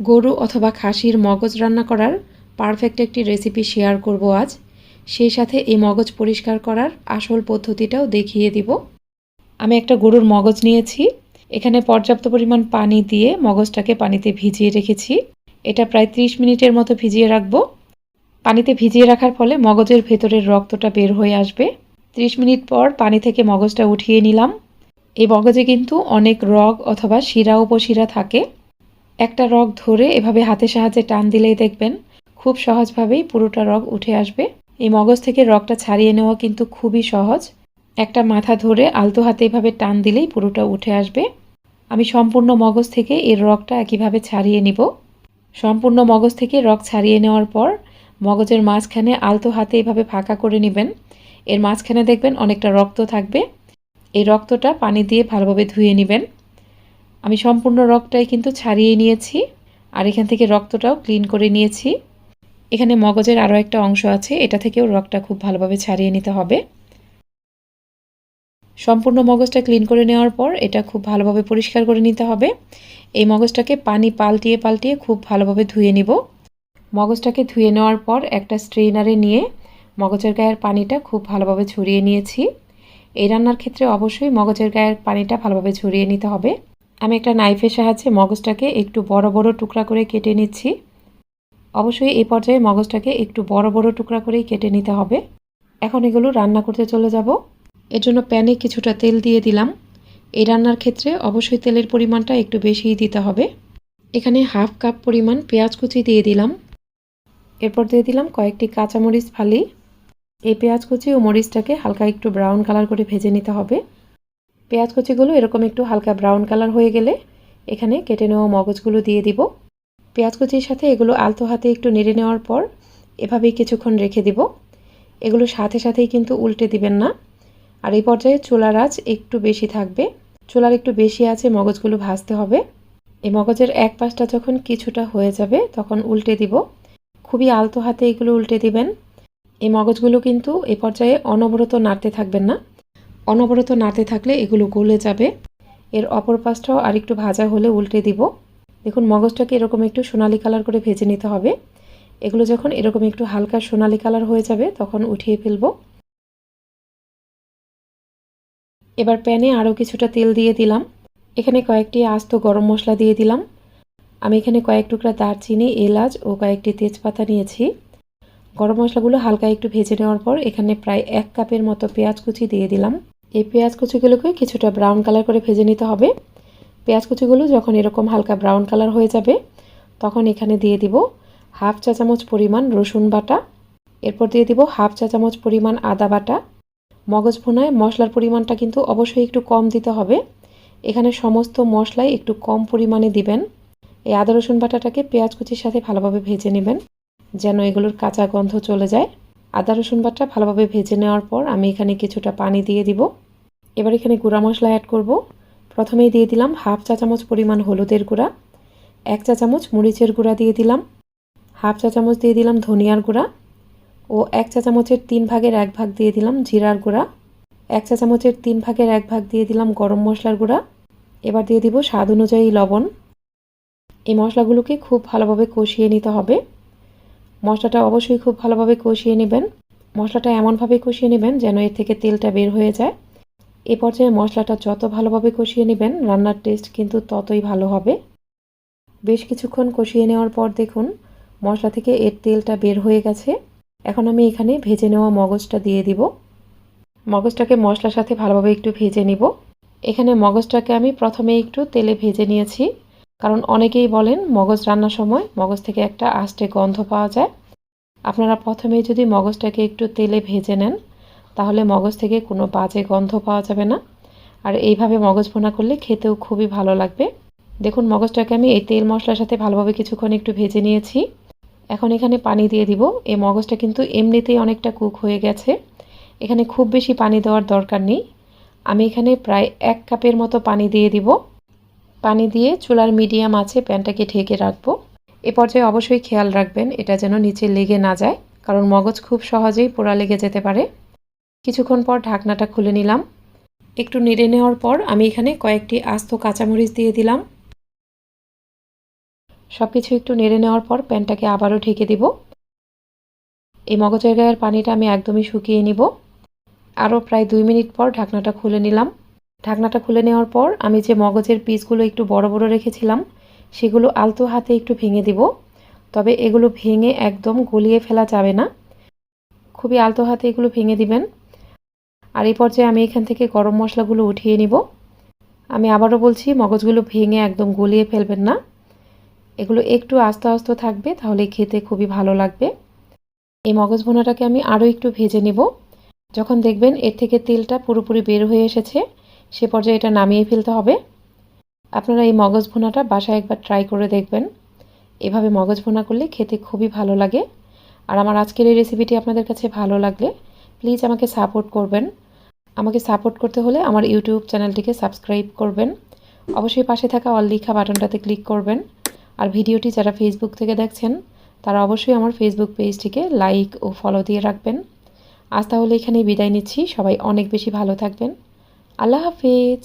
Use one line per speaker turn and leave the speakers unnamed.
গরু অথবা খাসির মগজ রান্না করার পারফেক্ট একটি রেসিপি শেয়ার করব আজ। সেই সাথে এই মগজ পরিষ্কার করার আসল পদ্ধতিটাও দেখিয়ে দিব। আমি একটা গরুর মগজ নিয়েছি। এখানে পর্যাপ্ত পরিমাণ পানি দিয়ে মগজটাকে পানিতে ভিজিয়ে রেখেছি। এটা প্রায় 30 মিনিটের মতো ভিজিয়ে রাখব। পানিতে ভিজিয়ে রাখার ফলে মগজের ভেতরের রক্তটা বের হয়ে আসবে। 30 মিনিট পর পানি থেকে মগজটা উঠিয়ে নিলাম। এই মগজে কিন্তু অনেক রগ অথবা শিরা, উপশিরা থাকে। একটা রগ ধরে এভাবে হাতের সাহায্যে টান দিলেই দেখবেন খুব সহজভাবেই পুরোটা রগ উঠে আসবে। এই মগজ থেকে রগটা ছাড়িয়ে নেওয়া কিন্তু খুবই সহজ। একটা মাথা ধরে আলতো হাতে এভাবে টান দিলেই পুরোটা উঠে আসবে। আমি সম্পূর্ণ মগজ থেকে এর রগটা একইভাবে ছাড়িয়ে নিব। সম্পূর্ণ মগজ থেকে রগ ছাড়িয়ে নেওয়ার পর মগজের মাঝখানে আলতো হাতে এভাবে ফাঁকা করে নেবেন। এর মাঝখানে দেখবেন অনেকটা রক্ত থাকবে। এই রক্তটা পানি দিয়ে ভালোভাবে ধুয়ে নেবেন। আমি সম্পূর্ণ রক্তটাই কিন্তু ছাড়িয়ে নিয়েছি, আর এখান থেকে রক্তটাও ক্লিন করে নিয়েছি। এখানে মগজের আরও একটা অংশ আছে, এটা থেকেও রগটা খুব ভালোভাবে ছাড়িয়ে নিতে হবে। সম্পূর্ণ মগজটা ক্লিন করে নেওয়ার পর এটা খুব ভালোভাবে পরিষ্কার করে নিতে হবে। এই মগজটাকে পানি পাল্টিয়ে পাল্টিয়ে খুব ভালোভাবে ধুয়ে নিব। মগজটাকে ধুয়ে নেওয়ার পর একটা স্ট্রেনারে নিয়ে মগজের গায়ের পানিটা খুব ভালোভাবে ছড়িয়ে নিয়েছি। এই রান্নার ক্ষেত্রে অবশ্যই মগজের গায়ের পানিটা ভালোভাবে ছড়িয়ে নিতে হবে। আমি একটা নাইফের সাহায্যে মগজটাকে একটু বড় বড় টুকরা করে কেটে নিচ্ছি। অবশ্যই এই পর্যায়ে মগজটাকে একটু বড় বড় টুকরা করেই কেটে নিতে হবে। এখন এগুলো রান্না করতে চলে যাব। এর জন্য প্যানে কিছুটা তেল দিয়ে দিলাম। এই রান্নার ক্ষেত্রে অবশ্যই তেলের পরিমাণটা একটু বেশিই দিতে হবে। এখানে হাফ কাপ পরিমাণ পেঁয়াজ কুচি দিয়ে দিলাম। এরপর দিয়ে দিলাম কয়েকটি কাঁচামরিচ ফালি। এই পেঁয়াজ কুচি ও মরিচটাকে হালকা একটু ব্রাউন কালার করে ভেজে নিতে হবে। পেঁয়াজ কুচিগুলো এরকম একটু হালকা ব্রাউন কালার হয়ে গেলে এখানে কেটে নেওয়া মগজগুলো দিয়ে দিব। পেঁয়াজ কুচির সাথে এগুলো আলতো হাতে একটু নেড়ে নেওয়ার পর এভাবেই কিছুক্ষণ রেখে দিব। এগুলো সাথে সাথেই কিন্তু উল্টে দিবেন না। আর এই পর্যায়ে চুলার আঁচ একটু বেশি থাকবে। চুলার একটু বেশি আছে মগজগুলো ভাজতে হবে। এই মগজের এক পাশটা যখন কিছুটা হয়ে যাবে তখন উল্টে দিব। খুবই আলতো হাতে এগুলো উল্টে দিবেন। এই মগজগুলো কিন্তু এ পর্যায়ে অনবরত নাড়তে থাকবেন না। অনবরত নাড়তে থাকলে এগুলো গলে যাবে। এর অপর পাশটাও আরেকটু ভাজা হলে উল্টে দিব। দেখুন, মগজটাকে এরকম একটু সোনালি কালার করে ভেজে নিতে হবে। এগুলো যখন এরকম একটু হালকা সোনালি কালার হয়ে যাবে, তখন উঠিয়ে ফেলব। এবার প্যানে আরও কিছুটা তেল দিয়ে দিলাম। এখানে কয়েকটি আস্ত গরম মশলা দিয়ে দিলাম। আমি এখানে কয়েক টুকরা দারচিনি, এলাচ ও কয়েকটি তেজপাতা নিয়েছি। গরম মশলাগুলো হালকা একটু ভেজে নেওয়ার পর এখানে প্রায় এক কাপের মতো পেঁয়াজ কুচি দিয়ে দিলাম। এই পেঁয়াজ কুচিগুলোকে কিছুটা ব্রাউন কালার করে ভেজে নিতে হবে। পেঁয়াজ কুচিগুলো যখন এরকম হালকা ব্রাউন কালার হয়ে যাবে, তখন এখানে দিয়ে দিব হাফ চা চামচ পরিমাণ রসুন বাটা, এরপর দিয়ে দিব হাফ চা চামচ পরিমাণ আদা বাটা। মগজ ভুনায় মশলার পরিমাণটা কিন্তু অবশ্যই একটু কম দিতে হবে। এখানে সমস্ত মশলাই একটু কম পরিমাণে দিবেন। এই আদা রসুন বাটাটাকে পেঁয়াজ কুচির সাথে ভালোভাবে ভেজে নেবেন, যেন এগুলোর কাঁচা গন্ধ চলে যায়। আদা, রসুন বাটা ভালোভাবে ভেজে নেওয়ার পর আমি এখানে কিছুটা পানি দিয়ে দিব। এবার এখানে গুঁড়া মশলা অ্যাড করব। প্রথমেই দিয়ে দিলাম হাফ চা চামচ পরিমাণ হলুদের গুঁড়া, এক চা চামচ মরিচের গুঁড়া দিয়ে দিলাম, হাফ চা চামচ দিয়ে দিলাম ধনিয়ার গুঁড়া ও এক চা চামচের তিন ভাগের এক ভাগ দিয়ে দিলাম জিরার গুঁড়া, এক চা চামচের তিন ভাগের এক ভাগ দিয়ে দিলাম গরম মশলার গুঁড়া। এবার দিয়ে দিব স্বাদ অনুযায়ী লবণ। এই মশলাগুলোকে খুব ভালোভাবে কষিয়ে নিতে হবে। মশলাটা অবশ্যই খুব ভালোভাবে কষিয়ে নেবেন। মশলাটা এমনভাবে কষিয়ে নেবেন যেন এর থেকে তেলটা বের হয়ে যায়। এ পর্যায়ে মশলাটা যত ভালোভাবে কষিয়ে নেবেন, রান্নার টেস্ট কিন্তু ততই ভালো হবে। বেশ কিছুক্ষণ কষিয়ে নেওয়ার পর দেখুন, মশলা থেকে এর তেলটা বের হয়ে গেছে। এখন আমি এখানে ভেজে নেওয়া মগজটা দিয়ে দিব। মগজটাকে মশলার সাথে ভালোভাবে একটু ভেজে নিব। এখানে মগজটাকে আমি প্রথমে একটু তেলে ভেজে নিয়েছি। কারণ অনেকেই বলেন মগজ রান্নার সময় মগজ থেকে একটা আষ্টে গন্ধ পাওয়া যায়। আপনারা প্রথমেই যদি মগজটাকে একটু তেলে ভেজে নেন, তাহলে মগজ থেকে কোনো বাজে গন্ধ পাওয়া যাবে না। আর এইভাবে মগজ ভোনা করলে খেতেও খুবই ভালো লাগবে। দেখুন, মগজটাকে আমি এই তেল মশলার সাথে ভালোভাবে কিছুক্ষণ একটু ভেজে নিয়েছি। এখন এখানে পানি দিয়ে দিব। এই মগজটা কিন্তু এমনিতেই অনেকটা কুক হয়ে গেছে। এখানে খুব বেশি পানি দেওয়ার দরকার নেই। আমি এখানে প্রায় এক কাপের মতো পানি দিয়ে দিব। পানি দিয়ে চুলার মিডিয়াম আছে প্যানটাকে ঢেকে রাখব। এ পর্যায়ে অবশ্যই খেয়াল রাখবেন, এটা যেন নিচে লেগে না যায়, কারণ মগজ খুব সহজেই পোড়া লেগে যেতে পারে। কিছুক্ষণ পর ঢাকনাটা খুলে নিলাম। একটু নেড়ে নেওয়ার পর আমি এখানে কয়েকটি আস্ত কাঁচামরিচ দিয়ে দিলাম। সব কিছু একটু নেড়ে নেওয়ার পর প্যানটাকে আবারও ঢেকে দিব। এই মগজের গায়ের পানিটা আমি একদমই শুকিয়ে নিব। আরও প্রায় দুই মিনিট পর ঢাকনাটা খুলে নিলাম। ঢাকনাটা খুলে নেওয়ার পর আমি যে মগজের পিসগুলো একটু বড় বড় রেখেছিলাম, সেগুলো আলতো হাতে একটু ভেঙে দিব। তবে এগুলো ভেঙে একদম গলিয়ে ফেলা যাবে না। খুবই আলতো হাতে এগুলো ভেঙে দিবেন। আর এই পর্যায়ে আমি এখান থেকে গরম মশলাগুলো উঠিয়ে নিব। আমি আবারও বলছি, মগজগুলো ভেঙে একদম গলিয়ে ফেলবেন না। এগুলো একটু আস্তে আস্তে থাকবে, তাহলে খেতে খুবই ভালো লাগবে। এই মগজ ভুনাটাকে আমি আরও একটু ভেজে নেব। যখন দেখবেন এর থেকে তেলটা পুরোপুরি বের হয়ে এসেছে সে পর্যায়ে এটা নামিয়ে ফেলতে হবে। আপনারা এই মগজ ভোনাটা বাসায় একবার ট্রাই করে দেখবেন। এভাবে মগজ ভোনা করলে খেতে খুবই ভালো লাগে। আর আমার আজকের এই রেসিপিটি আপনাদের কাছে ভালো লাগলে প্লিজ আমাকে সাপোর্ট করবেন। আমাকে সাপোর্ট করতে হলে আমার ইউটিউব চ্যানেলটিকে সাবস্ক্রাইব করবেন। অবশ্যই পাশে থাকা অল লিখা বাটনটাতে ক্লিক করবেন। আর ভিডিওটি যারা ফেসবুক থেকে দেখছেন, তারা অবশ্যই আমার ফেসবুক পেজটিকে লাইক ও ফলো দিয়ে রাখবেন। আজ তাহলে এখানেই বিদায় নিচ্ছি। সবাই অনেক বেশি ভালো থাকবেন। আল্লাহ হাফিজ।